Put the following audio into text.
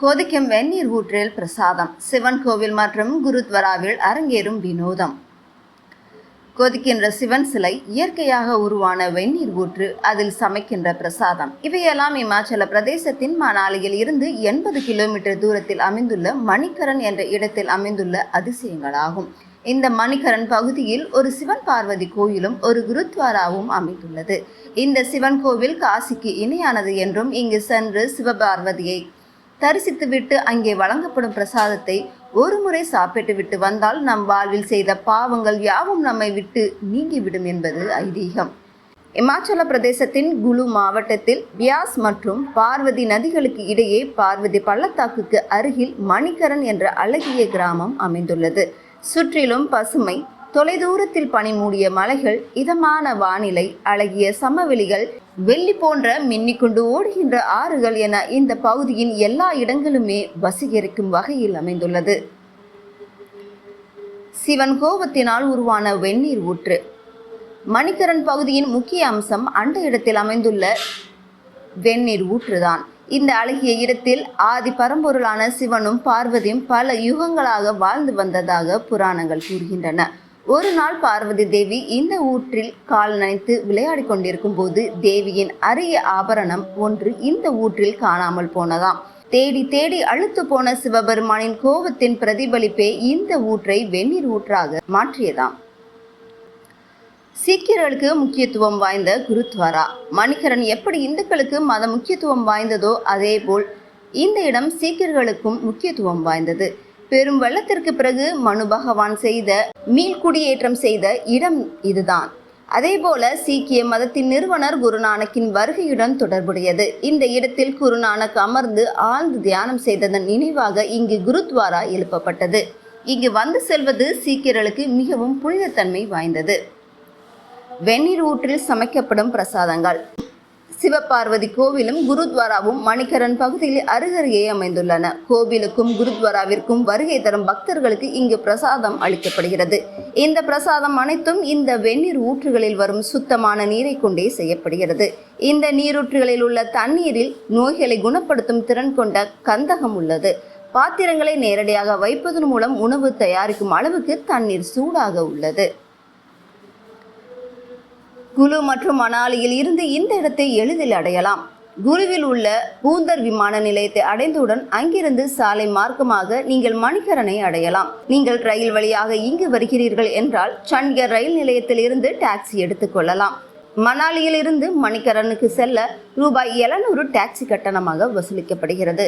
கொதிக்கும் வெந்நீர் ஊற்றில் பிரசாதம். சிவன் கோவில் மற்றும் குருத்வராவில் அரங்கேறும் வினோதம். கொதிக்கின்ற சிவன் சிலை இயற்கையாக உருவான வெந்நீர் ஊற்று அதில் சமைக்கின்ற பிரசாதம். இவையெல்லாம் இமாச்சல பிரதேசத்தின் மணாலியில் இருந்து எண்பது கிலோமீட்டர் தூரத்தில் அமைந்துள்ள மணிக்கரன் என்ற இடத்தில் அமைந்துள்ள அதிசயங்களாகும். இந்த மணிக்கரன் பகுதியில் ஒரு சிவன் பார்வதி கோயிலும் ஒரு குருத்வாராவும் அமைந்துள்ளது. இந்த சிவன் கோவில் காசிக்கு இணையானது என்றும் இங்கு சென்று சிவபார்வதியை தரிசித்துவிட்டு அங்கே வழங்கப்படும் பிரசாதத்தை ஒரு முறை சாப்பிட்டு விட்டு வந்தால் நம் வாழ்வில் செய்த பாவங்கள் யாவும் நம்மை விட்டு நீங்கிவிடும் என்பது ஐதீகம். இமாச்சல பிரதேசத்தின் குலு மாவட்டத்தில் பியாஸ் மற்றும் பார்வதி நதிகளுக்கு இடையே பார்வதி பள்ளத்தாக்குக்கு அருகில் மணிகரன் என்ற அழகிய கிராமம் அமைந்துள்ளது. சுற்றிலும் பசுமை தொலைதூரத்தில் பனிமூடிய மலைகள் இதமான வானிலை அழகிய சமவெளிகள் வெள்ளி போன்ற மின்னிக்கொண்டு ஓடுகின்ற ஆறுகள் என இந்த பகுதியின் எல்லா இடங்களுமே வசீகரிக்கும் வகையில் அமைந்துள்ளது. சிவன் கோபத்தினால் உருவான வெந்நீர் ஊற்று. மணிக்கரன் பகுதியின் முக்கிய அம்சம் அண்ட இடத்தில் அமைந்துள்ள வெந்நீர் ஊற்றுதான். இந்த அழகிய இடத்தில் ஆதி பரம்பொருளான சிவனும் பார்வதியும் பல யுகங்களாக வாழ்ந்து வந்ததாக புராணங்கள் கூறுகின்றன. ஒரு நாள் பார்வதி தேவி இந்த ஊற்றில் கால் நனைத்து விளையாடிக் கொண்டிருக்கும் போது தேவியின் அரிய ஆபரணம் ஒன்று இந்த ஊற்றில் காணாமல் போனதாம். தேடி தேடி அழுத்து போன சிவபெருமானின் கோபத்தின் பிரதிபலிப்பே இந்த ஊற்றை வெந்நீர் ஊற்றாக மாற்றியதாம். சீக்கியர்களுக்கு முக்கியத்துவம் வாய்ந்த குருத்வாரா. மணிகரன் எப்படி இந்துக்களுக்கு மத முக்கியத்துவம் வாய்ந்ததோ அதேபோல் இந்த இடம் சீக்கியர்களுக்கும் முக்கியத்துவம் வாய்ந்தது. பெரும் வெள்ளத்திற்கு பிறகு மனு பகவான் செய்த மீள்குடியேற்றம் செய்த இடம் இதுதான். அதேபோல சீக்கிய மதத்தின் நிறுவனர் குருநானக்கின் வருகையுடன் தொடர்புடையது. இந்த இடத்தில் குருநானக் அமர்ந்து ஆழ்ந்து தியானம் செய்ததன் நினைவாக இங்கு குருத்வாரா எழுப்பப்பட்டது. இங்கு வந்து செல்வது சீக்கியர்களுக்கு மிகவும் புனிதத்தன்மை வாய்ந்தது. வெந்நீர் ஊற்றில் சமைக்கப்படும் பிரசாதங்கள். சிவபார்வதி கோவிலும் குருத்வாராவும் மணிக்கரன் பகுதியில் அருகருகே அமைந்துள்ளன. கோவிலுக்கும் குருத்வாராவிற்கும் வருகை தரும் பக்தர்களுக்கு இங்கு பிரசாதம் அளிக்கப்படுகிறது. இந்த பிரசாதம் அனைத்தும் இந்த வெந்நீர் ஊற்றுகளில் வரும் சுத்தமான நீரை கொண்டே செய்யப்படுகிறது. இந்த நீரூற்றுகளில் உள்ள தண்ணீரில் நோய்களை குணப்படுத்தும் திறன் கொண்ட கந்தகம் உள்ளது. பாத்திரங்களை நேரடியாக வைப்பதன் மூலம் உணவு தயாரிக்கும் அளவுக்கு தண்ணீர் சூடாக உள்ளது. குலு மற்றும் மணாலியில் இருந்து இந்த இடத்தை எளிதில் அடையலாம். குருவில் உள்ள பூந்தர் விமான நிலையத்தை அடைந்தவுடன் அங்கிருந்து சாலை மார்க்கமாக நீங்கள் மணிக்கரனை அடையலாம். நீங்கள் ரயில் வழியாக இங்கு வருகிறீர்கள் என்றால் சண்டிகர் ரயில் நிலையத்தில் இருந்து டாக்ஸி எடுத்துக்கொள்ளலாம் மணாலியில் இருந்து மணிக்கரனுக்கு செல்ல ரூபாய் எழுநூறு டாக்ஸி கட்டணமாக வசூலிக்கப்படுகிறது.